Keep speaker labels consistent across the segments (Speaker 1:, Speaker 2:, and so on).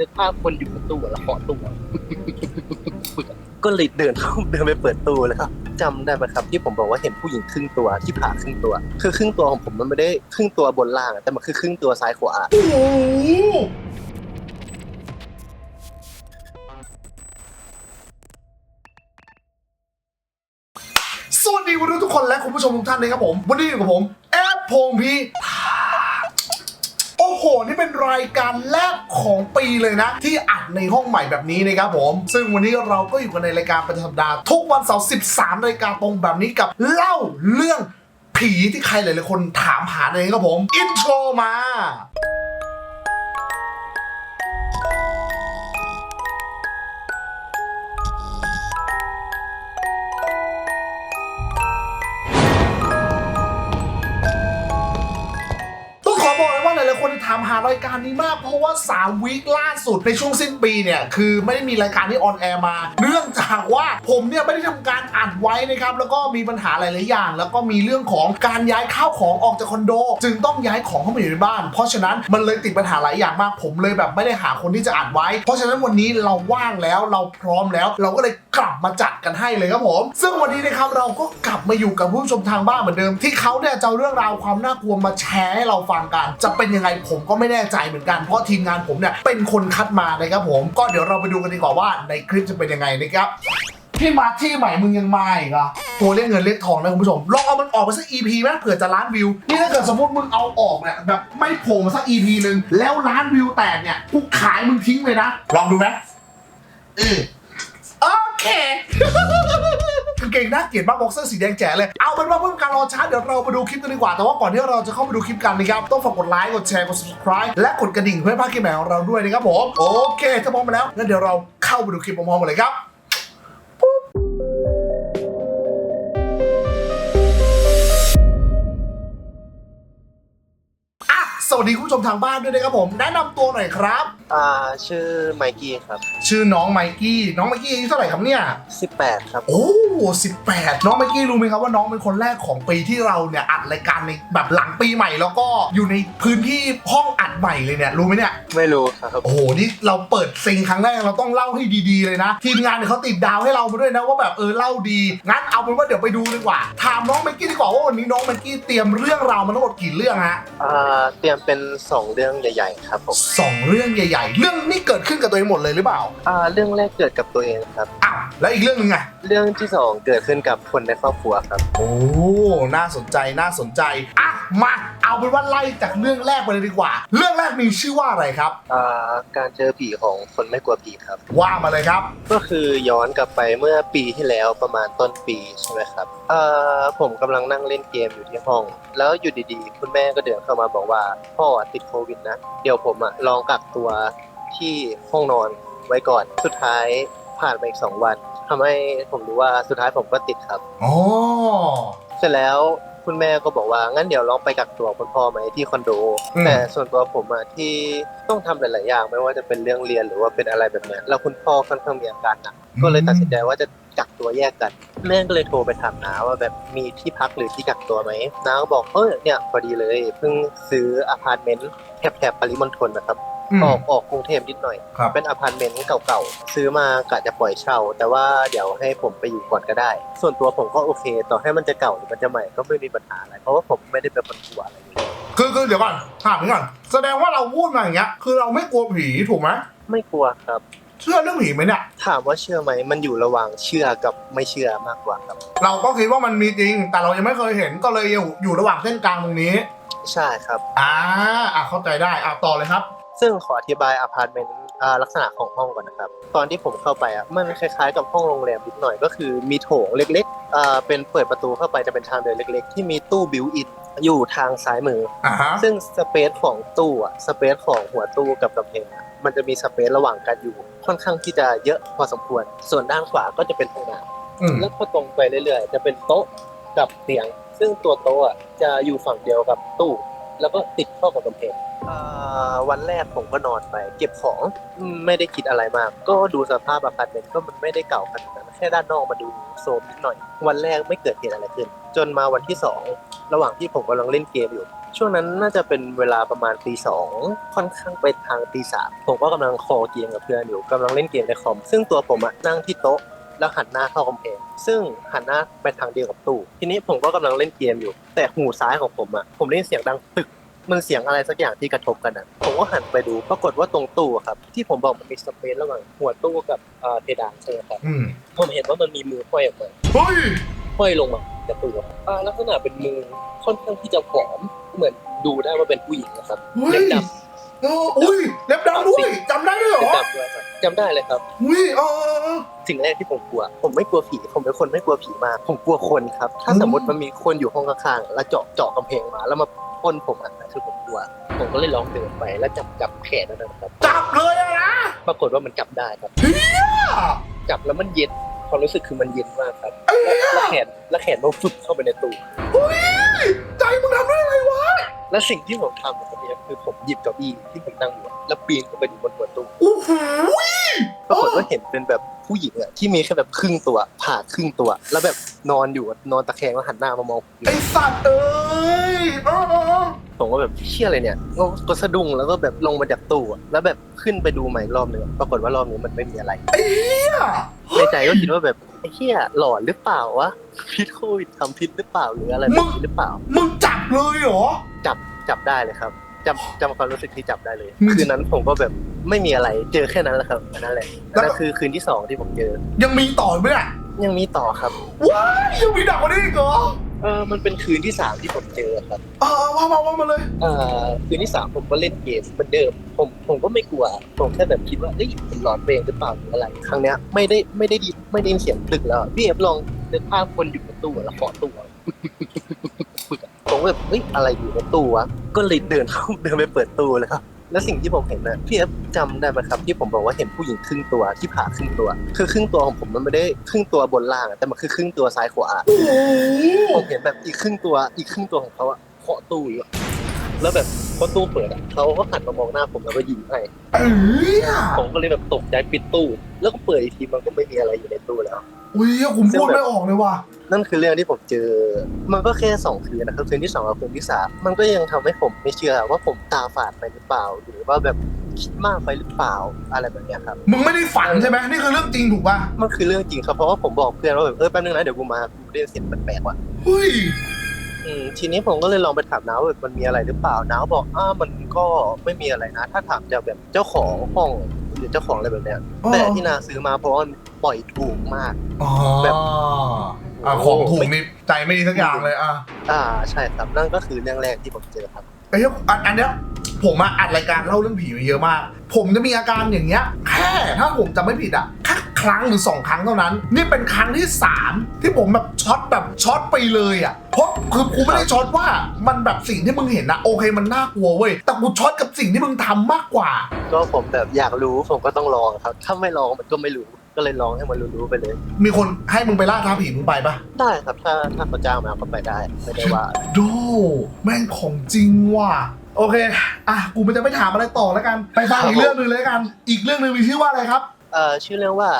Speaker 1: นึกภาพคนอยู่บนตู้แล้วเคาะตู้อะก็เลยเดินเข้าเดินไปเปิดตู้แล้วครับจำได้ไหมครับ ที่ผมบอกว่าเห็นผู้หญิงครึ่งตัวที่ผ่าครึ่งตัว คือครึ่งตัวของผมมันไม่ได้ครึ่งตัวบนล่างอะแต่มันคือครึ่งตัวซ้ายขวา
Speaker 2: โอ้โหสวัสดีคุณทุกคนและคุณผู้ชมทุกท่านนะครับผม วันนี้อยู่กับผม แอปพงพีโอ้โหนี่เป็นรายการแรกของปีเลยนะ ที่อัดในห้องใหม่แบบนี้นะครับผม ซึ่งวันนี้เราก็อยู่กันในรายการประจำสัปดาห์ทุกวันเสาร์13รายการตรงแบบนี้กับเล่าเรื่องผีที่ใครหลายๆคนถามหาเลยครับผม อินโทรมา คนถามหารายการนี้มาก เพราะว่า 3 วีคล่าสุดในช่วงสิ้นปีเนี่ย คือไม่ได้มีรายการที่ออนแอร์มา เนื่องจากว่าผมเนี่ยไม่ได้ทำการอัดไว้นะครับ แล้วก็มีปัญหาหลายๆอย่าง แล้วก็มีเรื่องของการย้ายข้าวของออกจากคอนโด จึงต้องย้ายของเข้ามาอยู่ในบ้าน เพราะฉะนั้นมันเลยติดปัญหาหลายอย่างมาก ผมเลยแบบไม่ได้หาคนที่จะอัดไว้ เพราะฉะนั้นวันนี้เราว่างแล้วเราพร้อมแล้ว เราก็เลยกลับมาจัดกันให้เลยครับผม ซึ่งวันนี้นะครับเราก็กลับมาอยู่กับผู้ชมทางบ้านเหมือนเดิม ที่เขาเนี่ยจะเอาเรื่องราวความน่ากลัวมาแชร์ให้เราฟังกัน จะเป็นยังไงผมก็ไม่แน่ใจเหมือนกัน เพราะทีมงานผมเนี่ยเป็นคนคัดมานะครับผม ก็เดี๋ยวเราไปดูกันดีกว่าว่าในคลิปจะเป็นยังไงนะครับที่มาที่ใหม่มึงยังมาอีกเหรอะตัวเรียกเงินเรียกทองนะคุณผู้ชม ลองเอามันออกไปสัก EP ไหมเผื่อจะล้านวิว นี่ถ้าเกิดสมมติมึงเอาออกเนี่ยแบบไม่โผล่มาสัก EP หนึ่งแล้วล้านวิวแตกเนี่ยกูขายมึงทิ้งเลยนะ ลองดูไหมเออโอเคกางเกงน่าเกลียดมากบ็อกเซอร์สีแดงแจ๋เลย เอาเป็นว่าเพื่อการรอช้าเดี๋ยวเราไปดูคลิปกันดีกว่า แต่ว่าก่อนที่เราจะเข้าไปดูคลิปกันนะครับ ต้องฝากกดไลค์ กดแชร์ กด subscribe และกดกระดิ่งเพื่อพลาดคลิปใหม่ของเราด้วยนะครับผม โอเค ถ้าพร้อมมาแล้วงั้นเดี๋ยวเราเข้าไปดูคลิปพร้อมๆกันเลยครับอะสวัสดีคุณผู้ชมทางบ้านด้วยนะครับผม แนะนำตัวหน่อยครับ
Speaker 1: อ่าชื่อไมกี้ครับ
Speaker 2: ชื่อน้องไมกี้น้องไมกี้อายุเท่าไหร่ครับเนี่ย
Speaker 1: 18 ครับ
Speaker 2: โอ้สิบแปดน้องไมกี้รู้ไหมครับว่าน้องเป็นคนแรกของปีที่เราเนี่ยอัดรายการในแบบหลังปีใหม่แล้วก็อยู่ในพื้นที่ห้องอัดใหม่เลยเนี่ยรู้ไหมเนี่ย
Speaker 1: ไม่รู้ครับ
Speaker 2: โอ้โห นี่เราเปิดซิงครั้งแรกเราต้องเล่าให้ดีๆเลยนะ ทีมงานเนี่ยเขาติดดาวให้เรามาด้วยนะว่าแบบเออเล่าดี งั้นเอาเป็นว่าเดี๋ยวไปดูดีกว่า ถามน้องไมกี้ดีกว่าว่าวันนี้น้องไมกี้เตรียมเรื่องราวมาทั้งหมดกี่เรื่องฮะ
Speaker 1: อ่าเตรียมเป็น 2 เรื่องใหญ่ ๆ ครับผม
Speaker 2: สองเรื่องใหญ่ๆ เรื่องนี้เกิดขึ้นกับตัวเองหมดเลยหรือเปล่า
Speaker 1: อ่าเรื่องแรกเกิดกับตัวเองครับ
Speaker 2: อ้าวแล้วอีกเรื่องหนึงไง
Speaker 1: เรื่องที่2เกิดขึ้นกับคนในครอบครัวครับ
Speaker 2: โอ้ น่าสนใจ น่าสนใจ อะ มาเอาเป็นว่าไล่จากเรื่องแรกไปเลยดีกว่า เรื่องแรกมีชื่อว่าอะไรครับ
Speaker 1: อ่าการเจอผีของคนไม่กลัวผีครับ
Speaker 2: ว่ามาเลยครับ
Speaker 1: ก็คือย้อนกลับไปเมื่อปีที่แล้วประมาณต้นปีใช่ไหมครับเอ่อผมกำลังนั่งเล่นเกมอยู่ที่ห้อง แล้วอยู่ดีๆ คุณแม่ก็เดินเข้ามาบอกว่า พ่อติดโควิดนะ เดี๋ยวผมอะลองกักตัวที่ห้องนอนไว้ก่อน สุดท้ายผ่านไปอีกสองวันทำให้ผมรู้ว่าสุดท้ายผมก็ติดครับ
Speaker 2: อ๋อ
Speaker 1: เสร็จแล้ว คุณแม่ก็บอกว่างั้นเดี๋ยวลองไปกักตัวคุณพ่อไหมที่คอนโด
Speaker 2: อืม
Speaker 1: แต่ส่วนตัวผมอะที่ต้องทำหลายๆอย่างไม่ว่าจะเป็นเรื่องเรียนหรือว่าเป็นอะไรแบบเนี้ยแล้วคุณพ่อค่อนข้างมีอาการหนัก ก็เลยตัดสินใจว่าจะกักตัวแยกกัน แม่ก็เลยโทรไปถามน้าว่าแบบมีที่พักหรือที่กักตัวไหมน้าก็บอกเออเนี่ยพอดีเลยเพิ่งซื้ออพาร์ตเมนต์แถบๆปริมณฑลนะครับ
Speaker 2: อืม
Speaker 1: ออกออกกรุงเทพนิดหน่อย
Speaker 2: ครับ
Speaker 1: เป็นอพาร์ตเมนต์เก่าๆ ซื้อมากะจะปล่อยเช่า แต่ว่าเดี๋ยวให้ผมไปอยู่ก่อนก็ได้ ส่วนตัวผมก็โอเค ต่อให้มันจะเก่าหรือมันจะใหม่ก็ไม่มีปัญหาอะไร เพราะว่าผมไม่ได้เป็นคนกลัวอะไรเลย
Speaker 2: คือคือเดี๋ยวก่อนถามก่อน แสดงว่าเราพูดมาอย่างเงี้ย คือเราไม่กลัวผีถูกไหม
Speaker 1: ไม่กลัวครับ
Speaker 2: เชื่อเรื่องผีไหมเนี่ย
Speaker 1: ถามว่าเชื่อไหม มันอยู่ระหว่างเชื่อกับไม่เชื่อมากกว่าครับ
Speaker 2: เราก็คิดว่ามันมีจริง แต่เรายังไม่เคยเห็นก็เลยอยู่อยู่ระหว่างเส้นกลางตรงนี้
Speaker 1: ใช่ครับ
Speaker 2: อ่าอะเข้าใจได้อะต่อเลยครับ
Speaker 1: ซึ่งขออธิบายอพาร์ตเมนต์อ่าลักษณะของห้องก่อนนะครับ ตอนที่ผมเข้าไปอะมันคล้ายๆกับห้องโรงแรมนิดหน่อยก็คือมีโถงเล็กๆอ่าเป็นเปิดประตูเข้าไปจะเป็นทางเดินเล็ก ๆ ที่มีตู้บิวอินอยู่ทางซ้ายมือ
Speaker 2: อ่าฮะ
Speaker 1: ซึ่งสเปซของตู้อะสเปซของหัวตู้กับกำแพงอะมันจะมีสเปซระหว่างกันอยู่ ค่อนข้างที่จะเยอะพอสมควร ส่วนด้านขวาก็จะเป็นห้องน้
Speaker 2: อืมำ
Speaker 1: แล้วพอตรงไปเรื่อยๆ จะเป็นโต๊ะกับเตียง ซึ่งตัวโต๊ะอะจะอยู่ฝั่งเดียวกับตู้ แล้วก็ติดเข้ากับกำแพงอ่า วันแรกผมก็นอนไป เก็บของไม่ได้คิดอะไรมาก ก็ดูสภาพอพาร์ตเมนต์ก็มันไม่ได้เก่าขนาดนั้นแค่ด้านนอกมาดูโซมนิดหน่อย วันแรกไม่เกิดเหตุอะไรขึ้น จนมาวันที่สองระหว่างที่ผมกำลังเล่นเกมอยู่ ช่วงนั้นน่าจะเป็นเวลาประมาณตีสองค่อนข้างไปทางตีสามผมก็กำลังคอเกมกับเพื่อนอยู่กำลังเล่นเกมในคอมซึ่งตัวผมอะนั่งที่โต๊ะแล้วหันหน้าเข้ากำแพงซึ่งหันหน้าไปทางเดียวกับตู้ ทีนี้ผมก็กำลังเล่นเกมอยู่ แต่หูซ้ายของผมอะผมได้ยินเสียงดังตึก มันเสียงอะไรสักอย่างที่กระทบกันอะผมก็หันไปดูปรากฏว่าตรงตู้อะครับ ที่ผมบอกมันมีสเปซระหว่างหัวตู้กับเอ่อเพดานใช่ไหมครับ
Speaker 2: อืม
Speaker 1: ผมเห็นว่ามันมีมือห้อยออกมา
Speaker 2: เฮ้ย
Speaker 1: ห้อยลงมาจากตัวอ่าลักษณะเป็นมือค่อนข้างที่จะผอมเหมือนดูได้ว่าเป็นผู้หญิงนะครับ
Speaker 2: เฮ้ย
Speaker 1: เล็บด
Speaker 2: เอออุ้ยเล็บดำด้วยจำได้ด้วยำเหร
Speaker 1: เล็
Speaker 2: อบ
Speaker 1: ดำด้วยครับจำได้เลยครับ
Speaker 2: อุ้ยเออเออเออ
Speaker 1: สิ่งแรกที่ผมกลัว ผมไม่กลัวผี ผมเป็นคนไม่กลัวผีมาก ผมกลัวคนครับ ถ้า
Speaker 2: อืม
Speaker 1: สมมติมันมีคนอยู่ห้องข้างๆ แล้วเจาะเจาะกำแพงมา แล้วมา พ่นผมอะนั่นคือผมกลัว ผมก็เลยลองเดินไปแล้วจับจับแขนนั่นนะครับ
Speaker 2: จับเลยอะนะ
Speaker 1: ปรากฏว่ามันจับได้ครับ
Speaker 2: อะ
Speaker 1: จับแล้วมันเย็นความรู้สึกคือมันเย็นมากครับ
Speaker 2: เอ้ย
Speaker 1: แล้วแขนแล้วแขนมันฟึบเข้าไปในตู้
Speaker 2: เฮ้ยใจมึงทำได้ไงวะ
Speaker 1: และสิ่งที่ผมทำนะครับเนี่ยคือผมหยิบเก้าอี้ที่ผมนั่งอยู่แล้วปีนขึ้นไปอยู่บนหัวตู้
Speaker 2: โอ้โห
Speaker 1: ปรากฏว่าเห็นเป็นแบบผู้หญิงอะที่มีแค่แบบครึ่งตัวผ่าครึ่งตัว แล้วแบบนอนอยู่อะนอนตะแคงแล้วหันหน้ามามองผมอยู่
Speaker 2: ไอสัตว์เอ้ยเออเออเออ
Speaker 1: ผมก็แบบเชี่ยอะไรเนี่ยก็ก็สะดุ้งแล้วก็แบบลงมาจากตู้อะแล้วแบบขึ้นไปดูใหม่อีกรอบหนึงอะปรากฏว่ารอบนี้มันไม่มีอะไร
Speaker 2: ไอ้เหี้ย
Speaker 1: ในใจก็คิดว่าแบบไอ้เหี้ยหลอนหรือเปล่าวะพิษโควิดทำพิษหรือเปล่าหรืออะไรแบบนี้หรือเปล่า
Speaker 2: มึงจับเลยเหรอ
Speaker 1: จับจับได้เลยครับจำจำความรู้สึกที่จับได้เลย
Speaker 2: มึง
Speaker 1: คืนนั้นผมก็แบบไม่มีอะไรเจอแค่นั้นแหละครับอันนั่นแหละ
Speaker 2: แล้วก็
Speaker 1: นั่นคือคืนที่สองที่ผมเจอ
Speaker 2: ยังมีต่อไหมเนี่ย
Speaker 1: ยังมีต่อครับ
Speaker 2: ว้ายยังมีดักกว่านี้อีกเหรอ
Speaker 1: เออมันเป็นคืนที่สามที่ผมเจอครับ
Speaker 2: เออว่ามาว่ามาเลย
Speaker 1: เอ่อคืนที่สามผมก็เล่นเกมเหมือนเดิม ผมผมก็ไม่กลัว ผมแค่แบบคิดว่าเอ้ยผมหลอนเองหรือเปล่าหรืออะไร ครั้งเนี้ยไม่ได้ไม่ได้ดิไม่ได้ยินเสียงตึกแล้วพี่เอฟลองนึกภาพคนอยู่ในตู้แล้วขอตู้อะผมก็แบบเอ้ยอะไรอยู่ในตู้วะก็เลยเดินเข้าเดินไปเปิดตู้เลยครับ แล้วสิ่งที่ผมเห็นนะพี่เอฟจำได้ไหมครับ ที่ผมบอกว่าเห็นผู้หญิงครึ่งตัวที่ผ่าครึ่งตัว คือครึ่งตัวของผมมันไม่ได้ครึ่งตัวบนล่างอะแต่มันคือครึ่งตัวซ้ายขวา
Speaker 2: โอ้โห
Speaker 1: ผมเห็นแบบอีกครึ่งตัวอีกครึ่งตัวของเขาอะเคาะตู้อยู่อะ แล้วแบบพอตู้เปิดอะเขาก็หันมามองหน้าผมแล้วก็ยิ้มให้
Speaker 2: เอ้ย
Speaker 1: ผมก็เลยแบบตกใจปิดตู้ แล้วก็เปิดอีกทีมันก็ไม่มีอะไรอยู่ในตู้แล้ว
Speaker 2: อุ้ยผมพูดไม่ออกเลยว่ะ
Speaker 1: นั่นคือเรื่องที่ผมเจอ มันก็แค่สองคืนนะครับคืนที่สองกับคืนที่สามมันก็ยังทำให้ผมไม่เชื่อว่าผมตาฝาดไปหรือเปล่า หรือว่าแบบคิดมากไปหรือเปล่าอะไรแบบเนี้ยครับ
Speaker 2: มึงไม่ได้ฝันใช่ไหมนี่คือเรื่องจริงถูกป่ะ
Speaker 1: มันคือเรื่องจริงครับเพราะว่าผมบอกเพื่อนว่าแบบเออแป๊บนึงนะเดี๋ยวกูมากูได้ยินเสียงแปลกๆว่ะ
Speaker 2: เฮ้ย
Speaker 1: อืมทีนี้ผมก็เลยลองไปถามน้าว่าแบบมันมีอะไรหรือเปล่าน้าบอกอ้ามันก็ไม่มีอะไรนะ ถ้าถามจากแบบเจ้าของห้องหรือเจ้าของอะไรแบบเนี้ย
Speaker 2: อ๋อ
Speaker 1: แต่ที่นาซื้อมาเพราะว่ามันปล่อยถูกมาก
Speaker 2: อ๋อ
Speaker 1: แบบ
Speaker 2: อะของถูกนี่ใจไม่ดีสักอย่างเลยอะ
Speaker 1: อ่าใช่ครับนั่นก็คือเรื่องแรกที่ผมเจอครับ
Speaker 2: ไอ้เหี้ยอันอันเนี้ยผมอะอัดรายการเล่าเรื่องผีมาเยอะมาก ผมจะมีอาการอย่างเงี้ย แค่ถ้าผมจำไม่ผิดอะแค่ ครั้งหรือสองครั้งเท่านั้น นี่เป็นครั้งที่สามที่ผมแบบช็อตแบบช็อตไปเลยอะเพราะคือกูไม่ได้ช็อตว่ามันแบบสิ่งที่มึงเห็นนะโอเคมันน่ากลัวเว้ยแต่กูช็อตกับสิ่งที่มึงทำมากกว่า
Speaker 1: ก็ผมแบบอยากรู้ผมก็ต้องลองครับ ถ้าไม่ลองมันก็ไม่รู้ก็เลยลองให้มันรู้ๆไปเลย
Speaker 2: มีคนให้มึงไปล่าท้าผีมึงไปปะ
Speaker 1: ได้ครับถ้าถ้าเขาจ้างมาก็ไปได้ไม่ได้ว่า
Speaker 2: โดแม่งของจริงว่ะโอเค อะ กูมันจะไม่ถามอะไรต่อแล้วกัน ไปฟังอีกเรื่องหนึ่งเลยละกัน อีกเรื่องหนึ่งมีชื่อว่าอะไรครับ
Speaker 1: เอ่อชื่อเรื่องว่า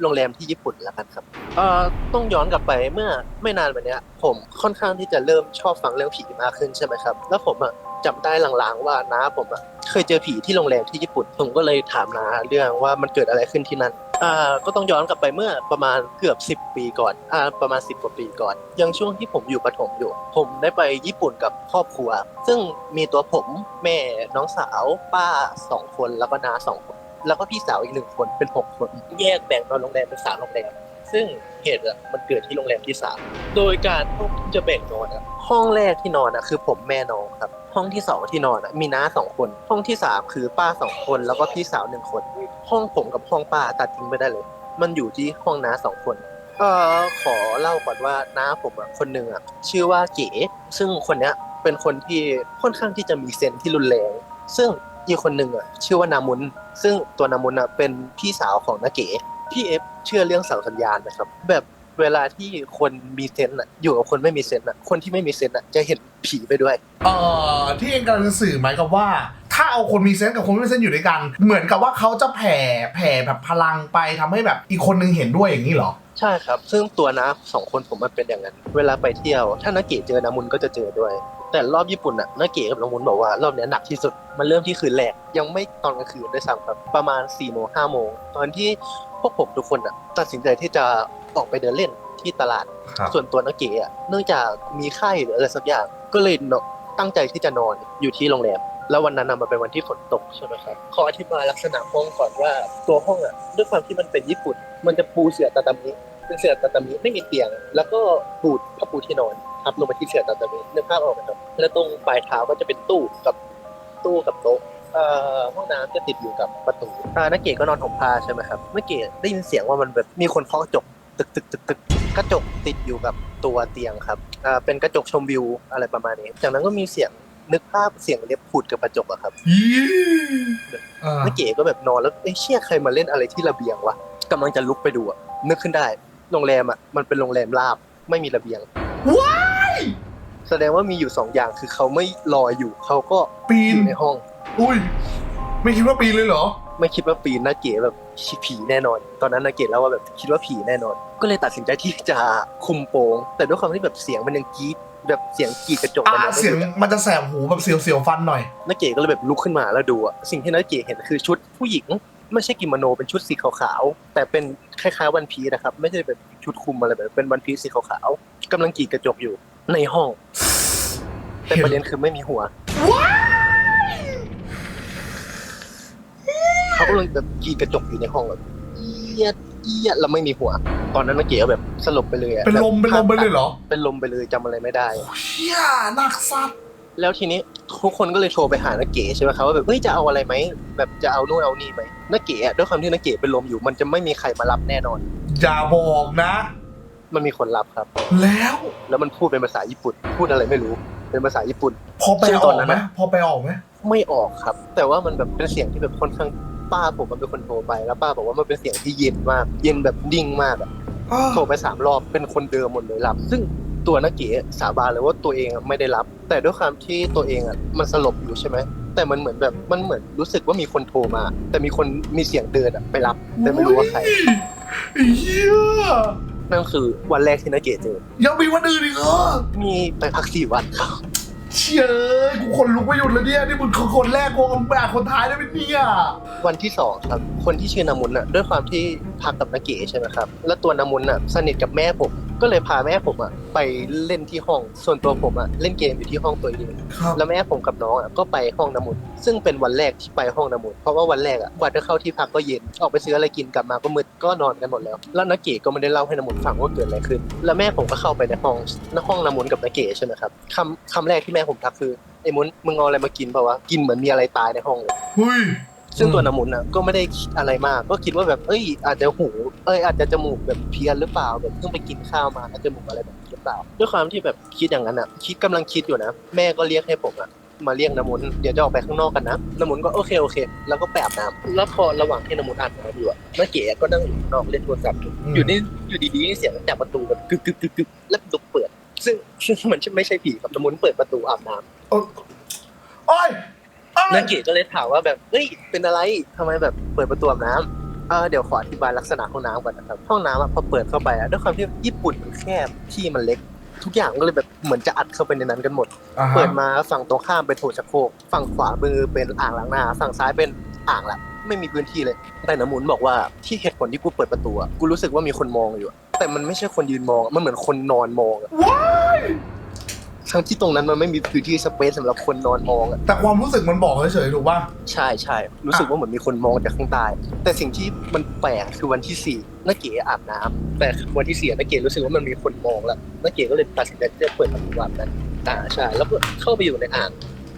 Speaker 1: โรงแรมที่ญี่ปุ่นแล้วกันครับเอ่อต้องย้อนกลับไปเมื่อไม่นานมาเนี้ย ผมค่อนข้างที่จะเริ่มชอบฟังเรื่องผีมากขึ้นใช่ไหมครับ แล้วผมอะจำได้หลางๆว่าน้าผมอะเคยเจอผีที่โรงแรมที่ญี่ปุ่น ผมก็เลยถามน้าเรื่องว่ามันเกิดอะไรขึ้นที่นั่นอ่าก็ต้องย้อนกลับไปเมื่อประมาณเกือบ 10 ปีก่อนอ่าประมาณ 10กว่าปีก่อน ยังช่วงที่ผมอยู่ประถมอยู่ ผมได้ไปญี่ปุ่นกับครอบครัว ซึ่งมีตัวผมแม่น้องสาวป้าสองคนแล้วก็น้าสองคน แล้วก็พี่สาวอีกหนึ่งคนเป็นหกคนแยกแบ่งนอนโรงแรมเป็นสามโรงแรมซึ่งเหตุอะมันเกิดที่โรงแรมที่สามโดยการที่จะแบ่งนอนอะห้องแรกที่นอนอะคือผมแม่น้องครับ ห้องที่สองที่นอนอะมีน้าสองคน ห้องที่สามคือป้าสองคนแล้วก็พี่สาวหนึ่งคน ห้องผมกับห้องป้าตัดทิ้งไม่ได้เลย มันอยู่ที่ห้องน้าสองคนเออขอเล่าก่อนว่าน้าผมอะคนหนึ่งอะชื่อว่าเก๋ซึ่งคนเนี้ยเป็นคนที่ค่อนข้างที่จะมีเซนที่รุนแรงซึ่ง อีกคนหนึ่งอะชื่อว่านามุนซึ่งตัวนามุนอะเป็นพี่สาวของนาเก๋พี่เอฟเชื่อเรื่องสังสัญญาณนะครับ แบบเวลาที่คนมีเซนส์อะอยู่กับคนไม่มีเซนส์อะคนที่ไม่มีเซนส์อะจะเห็นผีไปด้วย
Speaker 2: เอ่อที่เองกำลังจะสื่อหมายกับว่า ถ้าเอาคนมีเซนส์กับคนไม่มีเซนส์อยู่ด้วยกัน เหมือนกับว่าเขาจะแผ่แผ่แบบพลังไปทำให้แบบอีกคนนึงเห็นด้วยอย่างนี้เหรอ
Speaker 1: ใช่ครับ ซึ่งตัวน้าสองคนผมมันเป็นอย่างนั้น เวลาไปเที่ยว ถ้านาเกะเจอนามุนก็จะเจอด้วย แต่รอบญี่ปุ่นอะนาเกะกับนามุนบอกว่ารอบเนี้ยหนักที่สุด มันเริ่มที่คืนแรก ยังไม่ตอนกลางคืนด้วยซ้ำครับ ประมาณ4ี่โมงห้าโมง ตอนที่พวกผมทุกคนอะตัดสินใจที่จะออกไปเดินเล่นที่ตลาด
Speaker 2: ครับ
Speaker 1: ส่วนตัวนาเกะอะเนื่องจากมีไข้หรืออะไรสักอย่าง ก็เลยเนอะตั้งใจที่จะนอนอยู่ที่โรงแรม แล้ววันนั้นน่ะมันเป็นวันที่ฝนตกใช่ไหมครับ ขออธิบายลักษณะห้องก่อนว่าตัวห้องอะด้วยความที่มันเป็นญี่ปุ่น มันจะปูเสื่อตาตามิเป็นเสื่อตาตามิไม่มีเตียง แล้วก็ปูผ้าปูที่นอนทับลงไปที่เสื่อตาตามินึกภาพออกไหมครับ แล้วตรงปลายเท้าก็จะเป็นตู้กับตู้กับโต๊ะเอ่อห้องน้ำจะติดอยู่กับประตูอ่านักเกะก็นอนห่มผ้าใช่ไหมครับนักเกะได้ยินเสียงว่ามันแบบมีคนเคาะกระจกตึกตึกตึกตึกกระจกติดอยู่กับตัวเตียงครับอ่าเป็นกระจกชมวิวอะไรประมาณนี้ จากนั้นก็มีเสียงนึกภาพเสียงเล็บขูดกับกระจกอะครับ
Speaker 2: ยี่อ่า
Speaker 1: นักเก๋ก็แบบนอนแล้วเอ้ยเชี่ยใครมาเล่นอะไรที่ระเบียงวะ กำลังจะลุกไปดูอะนึกขึ้นได้ โรงแรมอะมันเป็นโรงแรมราบไม่มีระเบียง
Speaker 2: ว้าย
Speaker 1: แสดงว่ามีอยู่สองอย่างคือเขาไม่ลอยอยู่เขาก็
Speaker 2: ปี
Speaker 1: อน ยู่ในห้อง
Speaker 2: อุ้ย ไม่คิดว่าปีนเลยเหรอ
Speaker 1: ไม่คิดว่าปีนนักเก๋แบบผีแน่นอน ตอนนั้นนักเก๋เล่าว่าแบบคิดว่าผีแน่นอน ก็เลยตัดสินใจที่จะคุมโปง แต่ด้วยความที่แบบเสียงมันยังกรีดแบบเสียงกรีดกระจก
Speaker 2: อ่า
Speaker 1: มันยังไม่
Speaker 2: เสียง
Speaker 1: หยุดอะ
Speaker 2: มันจะแสบหูแบบเสียวๆฟันหน่อย
Speaker 1: นักเก๋ก็เลยแบบลุกขึ้นมาแล้วดูอะสิ่งที่นักเก๋เห็นคือชุดผู้หญิง ไม่ใช่กิโมโนเป็นชุดสีขาวๆแต่เป็นคล้ายๆวันพีซนะครับ ไม่ใช่แบบชุดคลุมอะไรแบบเป็นวันพีซสีขาวๆกำลังกรีดกระจกอยู่ในห้อง แต่ประเด็นคือไม่มีหัว
Speaker 2: ว้าย
Speaker 1: เขากำลังแบบกรีดกระจกอยู่ในห้องแบบเอียดเอียดแล้วไม่มีหัว ตอนนั้นนักเก๋ก็แบบสลบไปเลยอะ
Speaker 2: เป็นลมเป็นลมไปเลยเหรอ
Speaker 1: เป็นลมไปเลยจำอะไรไม่ได้
Speaker 2: เชี่ยหนักสัตว์
Speaker 1: แล้วทีนี้ ทุกคนก็เลยโทรไปหานักเก๋ใช่ไหมครับว่าแบบเฮ้ยจะเอาอะไรไหมแบบจะเอานู่นเอานี่ไหมนักเก๋อะด้วยความที่นักเก๋เป็นลมอยู่ มันจะไม่มีใครมารับแน่นอน
Speaker 2: อย่าบอกนะ
Speaker 1: มันมีคนรับครับ
Speaker 2: แล้ว
Speaker 1: แล้วมันพูดเป็นภาษาญี่ปุ่น พูดอะไรไม่รู้เป็นภาษาญี่ปุ่น
Speaker 2: พอไป
Speaker 1: ซึ่ง
Speaker 2: อ
Speaker 1: ต
Speaker 2: อ
Speaker 1: อน
Speaker 2: ก
Speaker 1: นั้น
Speaker 2: ไหม
Speaker 1: อะ
Speaker 2: พอไปออกไหม
Speaker 1: ไม่ออกครับ แต่ว่ามันแบบเป็นเสียงที่แบบค่อนข้างป้าผมมันเป็นคนโทรไปแล้วป้าบอกว่ามันเป็นเสียงที่เย็นมาก เย็นแบบดิ่งมากอะ
Speaker 2: อ้าว
Speaker 1: โทรไปสามรอบเป็นคนเดิมหมดเลยรับ ซึ่ง ตัวนักเก๋สาบานเลยว่าตัวเองอะไม่ได้รับ แต่ด้วยความที่ตัวเองอะมันสลบอยู่ใช่ไหมแต่มันเหมือนแบบมันเหมือนรู้สึกว่ามีคนโทรมา แต่มีคนมีเสียงเดินอะไปรับแต่ไม่รู้ว่าใคร
Speaker 2: ไอ้เหี้ย
Speaker 1: นั่นคือวันแรกที่นักเก๋เจอ
Speaker 2: ยังมีวันอื่นอีกเหรอ
Speaker 1: มีไปพักสี่วันครับ
Speaker 2: เชี่ยเอ้ยกูขนลุกไปหยุดแล้วเนี่ยนี่มึงคือคนแรกกูไม่อาจคนท้ายได้ไหมเนี่ย
Speaker 1: วันที่สองครับ คนที่ชื่อนามุนอะ ด้วยความที่พักกับนาเก๋ใช่ไหมครับ แล้วตัวนามุนอะสนิทกับแม่ผม ก็เลยพาแม่ผมอะไปเล่นที่ห้อง ส่วนตัวผมอะเล่นเกมอยู่ที่ห้องตัวเอง
Speaker 2: ครับ
Speaker 1: แล้วแม่ผมกับน้องอะก็ไปห้องนามุนซึ่งเป็นวันแรกที่ไปห้องนามุนเพราะว่าวันแรกอะกว่าจะเข้าที่พักก็เย็นออกไปซื้ออะไรกินกลับมาก็มืดก็นอนกันหมดแล้ว แล้วนาเก๋ก็ไม่ได้เล่าให้นามุนฟังว่าเกิดอะไรขึ้น แล้วแม่ผมก็เข้าไปในห้องในห้องนามุนกับนาเก๋ใช่ไหมครับคำคำแรกที่แม่ผมทักคือไอ้มุนมึงเอาอะไรมากินเปล่าวะกินเหมือนมีอะไรตายในห้องเลย
Speaker 2: เฮ้ย
Speaker 1: ซึ่ง
Speaker 2: อืม
Speaker 1: ตัวน้ำมุนน่ะก็ไม่ได้คิดอะไรมาก ก็คิดว่าแบบเอ้ย อาจจะหูเอ้ยอาจจะจมูกแบบเพี้ยนหรือเปล่าแบบเพิ่งไปกินข้าวมาอาจจะจมูกอะไรแบบนี้หรือเปล่าด้วยความที่แบบคิดอย่างนั้นอะ คิดกำลังคิดอยู่นะแม่ก็เรียกให้ผมอะมาเรียกน้ำมุนเดี๋ยวจะออกไปข้างนอกกันนะน้ำมุนก็โอเคโอเค แล้วก็ไปอาบน้ำแล้วพอระหว่างที่น้ำมุนอาบน้ำอยู่อะน้าเก๋ก็นั่งอยู่ข้างนอกเล่นโทรศัพท์อยู่
Speaker 2: อืม
Speaker 1: อยู่นี่อยู่ดีๆเสียงจากประตูแบบกึกกึกกึกกึกแล้วประตูเปิดซึ่งซึ่งมันไม่ใช่ผีครับน้ำมุนเปิดประตูอาบน้ำ
Speaker 2: โอ้ยโอ้ยโอ้ย
Speaker 1: นาเกะก็เลยถามว่าแบบเฮ้ยเป็นอะไรทำไมแบบเปิดประตูอาบน้ำเออเดี๋ยวขออธิบายลักษณะห้องน้ำก่อนนะครับห้องน้ำอะพอเปิดเข้าไปอะด้วยความที่ญี่ปุ่นมันแคบที่มันเล็ก ทุกอย่างก็เลยแบบเหมือนจะอัดเข้าไปในนั้นกันหมด
Speaker 2: อ่าฮะ
Speaker 1: เปิดมาฝั่งตรงข้ามเป็นโถชักโครกฝั่งขวามือเป็นอ่างล้างหน้าฝั่งซ้ายเป็นอ่างละไม่มีพื้นที่เลย แต่น้ำหมุนบอกว่าที่เหตุผลที่กูเปิดประตูอะกูรู้สึกว่ามีคนมองอยู่อะแต่มันไม่ใช่คนยืนมองมันเหมือนคนนอนมองอะ
Speaker 2: ว้าย
Speaker 1: ทั้งที่ตรงนั้นมันไม่มีพื้นที่สเปซสำหรับคนนอนมองอะ
Speaker 2: แต่ความรู้สึกมันบอกเฉยๆถูกป่ะ
Speaker 1: ใช่ใช่รู้สึกว่าเหมือนมีคนมองจากข้างใต้แต่สิ่งที่มันแปลกคือวันที่สี่นักเก๋อาบน้ำแต่วันที่สี่นักเก๋รู้สึกว่ามันมีคนมองแล้วนักเก๋ก็เลยตัดสินใจที่จะเปิดประตูอาบน้ำอ่าใช่แล้วก็เข้าไปอยู่ในอ่าง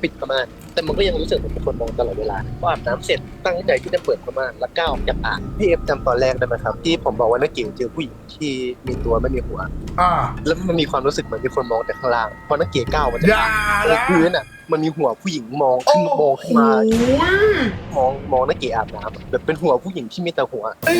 Speaker 1: ปิดผ้าม่านแต่มันก็ยังรู้สึกเหมือนมีคนมองตลอดเวลาพออาบน้ำเสร็จตั้งใจที่จะเปิดผ้าม่านแล้วก้าวออกจากอ่างพี่เอฟจำตอนแรกได้ไหมครับ ที่ผมบอกว่านักเก๋เจอผู้หญิงที่มีตัวไม่มีหัว
Speaker 2: อ่า
Speaker 1: แล้วมันมีความรู้สึกเหมือนมีคนมองจากข้างล่างพอนักเก๋ก้าวมาจาก
Speaker 2: อย่า
Speaker 1: ตรง
Speaker 2: นะ
Speaker 1: พื้นอะ มันมีหัวผู้หญิงมอง
Speaker 2: โอ้
Speaker 1: ขึ้น
Speaker 2: โห
Speaker 1: มองขึ้นมามองมองนักเก๋อาบน้ำอะแบบเป็นหัวผู้หญิงที่มีแต่หัว
Speaker 2: เอ้ย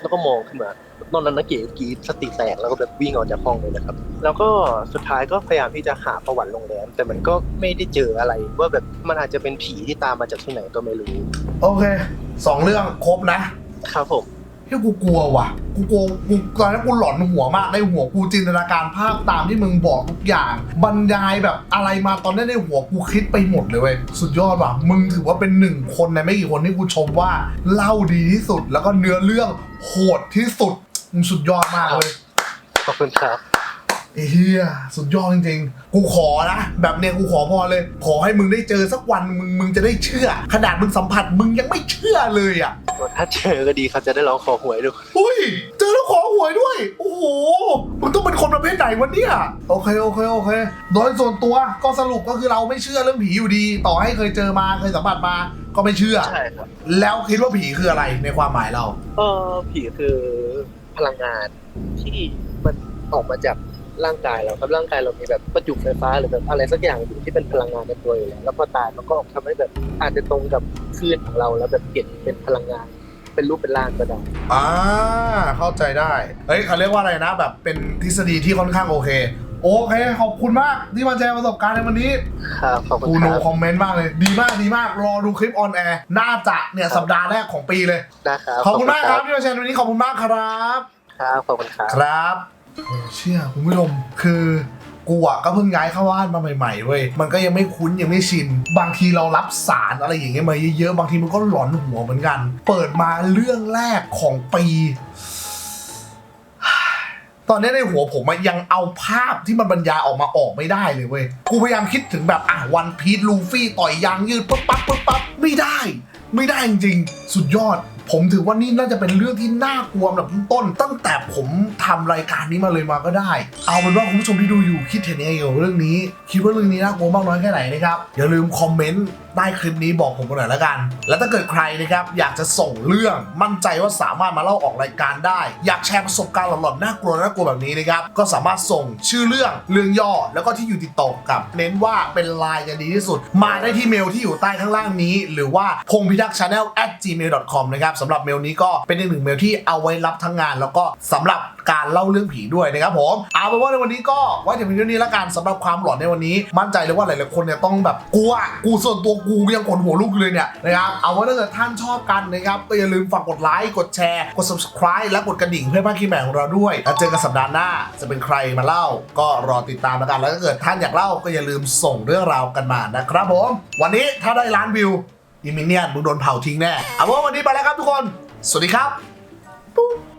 Speaker 1: แล้วก็มองขึ้นมานอกนั้นนักเก๋กรีดสติแตกแล้วก็แบบวิ่งออกจากห้องเลยนะครับ แล้วก็สุดท้ายก็พยายามที่จะหาประวัติโรงแรมแต่มันก็ไม่ได้เจออะไร ว่าแบบมันอาจจะเป็นผีที่ตามมาจากที่ไหนก็ไม่รู้
Speaker 2: โอเคสองเรื่องครบนะ
Speaker 1: ครับผม
Speaker 2: เฮ้ยกูกลัวว่ะ กูกลัวกูตอนนั้นกูหลอนหัวมากในหัวกูจินตนาการภาพตามที่มึงบอกทุกอย่าง บรรยายแบบอะไรมาตอนนั้นในหัวกูคิดไปหมดเลยเว้ยสุดยอดว่ะ มึงถือว่าเป็นหนึ่งคนในไม่กี่คนที่กูชมว่าเล่าดีที่สุดแล้วก็เนื้อเรื่องโหดที่สุดมึงสุดยอดมากเลย
Speaker 1: ขอบคุณครับ
Speaker 2: ไอ้เฮียสุดยอดจริงๆ กูขอนะ แบบเนี้ยกูขอพอเลย ขอให้มึงได้เจอสักวันมึงมึงจะได้เชื่อ ขนาดมึงสัมผัสมึงยังไม่เชื่อเลยอะ
Speaker 1: ถ้าเจอก็ดีครับจะได้ร้องขอหวยด้วย
Speaker 2: อุ้ย เจอแล้วขอหวยด้วย โอ้โหมึงต้องเป็นคนประเภทไหนวะเนี่ยโอเคโอเคโอเค โดยส่วนตัวก็สรุปก็คือเราไม่เชื่อเรื่องผีอยู่ดี ต่อให้เคยเจอมาเคยสัมผัสมาก็ไม่เชื่อ
Speaker 1: ใช่ครับ
Speaker 2: แล้วคิดว่าผีคืออะไรในความหมายเรา
Speaker 1: เออผีคือพลังงานที่มันออกมาจาก ร่างกายเราครับร่างกายเรามีแบบประจุไฟฟ้าหรือแบบอะไรสักอย่างอยู่ที่เป็นพลังงานในตัวอยู่แล้วแล้วพอตายมันก็ทำให้แบบอาจจะตรงกับคลื่นของเราแล้วแบบเปลี่ยนเป็นพลังงาน เป็นรูปเป็นร่างก็ได้
Speaker 2: อ่าเข้าใจได้เฮ้ยเขาเรียกว่าอะไรนะ แบบเป็นทฤษฎีที่ค่อนข้างโอเค โอเคขอบคุณมากที่มาแชร์ประสบการณ์ในวันนี้
Speaker 1: ครับขอบคุณ
Speaker 2: กู
Speaker 1: ค
Speaker 2: โน
Speaker 1: รับ
Speaker 2: คอมเมนต์มากเลย ดีมากดีมากรอดูคลิปออนแอร์น่าจะเนี่ยสัปดาห์แรกของปีเลย
Speaker 1: นะครับ
Speaker 2: ขอบคุณมากครับที่มาแชร์ในวันนี้ขอบคุณมากครับ
Speaker 1: ครับขอบคุณครับ
Speaker 2: ครับ โอ้เชื่อคุณผู้ชมคือกูอะก็เพิ่งย้ายเข้าบ้านมาใหม่ๆเว้ยมันก็ยังไม่คุ้นยังไม่ชิน บางทีเรารับสารอะไรอย่างเงี้ยมาเยอะๆบางทีมันก็หลอนหัวเหมือนกัน เปิดมาเรื่องแรกของปี ตอนนี้ในหัวผมอะยังเอาภาพที่มันบรรยายออกมาออกไม่ได้เลยเว้ยกูพยายามคิดถึงแบบอะวันพีทลูฟี่ต่อยยางยืดปุ๊บปั๊บปุ๊บปั๊บไม่ได้ ไม่ได้จริงๆสุดยอด ผมถือว่านี่น่าจะเป็นเรื่องที่น่ากลัวลำดับต้น ตั้งแต่ผมทำรายการนี้มาเลยมาก็ได้ เอาเป็นว่าคุณผู้ชมที่ดูอยู่คิดเห็นยังไงเกี่ยวกับเรื่องนี้ คิดว่าเรื่องนี้น่ากลัวมากน้อยแค่ไหนนะครับอย่าลืมคอมเมนต์ใต้คลิปนี้บอกผมกันหน่อยละกัน แล้วถ้าเกิดใครนะครับอยากจะส่งเรื่องมั่นใจว่าสามารถมาเล่าออกรายการได้ อยากแชร์ประสบการณ์หลอนๆน่ากลัวน่ากลัวแบบนี้นะครับก็สามารถส่งชื่อเรื่องเรื่องย่อแล้วก็ที่อยู่ติดต่อกับ เน้นว่าเป็นไลน์จะดีที่สุด มาได้ที่เมลที่อยู่ใต้ข้างล่างนี้ หรือว่าพงพิทักษ์ channel at gmail com นะครับสำหรับเมลนี้ก็เป็นอีกหนึ่งเมลที่เอาไว้รับทั้งงาน แล้วก็สำหรับการเล่าเรื่องผีด้วยนะครับผมเอาเป็นว่าในวันนี้ก็ไว้ถึงเพียงเท่านี้ละกันสำหรับความหลอนในวันนี้ มั่นใจเลยว่าหลายๆคนเนี่ยต้องแบบกลัวกูส่วนตัวกูยังขนหัวลุกเลยเนี่ยนะครับเอาว่าถ้าเกิดท่านชอบกันนะครับก็อย่าลืมฝากกดไลค์กดแชร์กด subscribe และกดกระดิ่งเพื่อพาคลิปใหม่ของเราด้วยแล้วเจอกันสัปดาห์หน้าจะเป็นใครมาเล่า ก็รอติดตามแล้วกันแล้วถ้าเกิดท่านอยากเล่าก็อย่าลืมส่งเรื่องราวกันมานะครับผม วันนี้ถ้าได้ล้านวิว อีมินเนี่ยนมึงโดนเผาทิ้งแน่ เอาว่าวันนี้ไปแล้วครับทุกคน สวัสดีครับ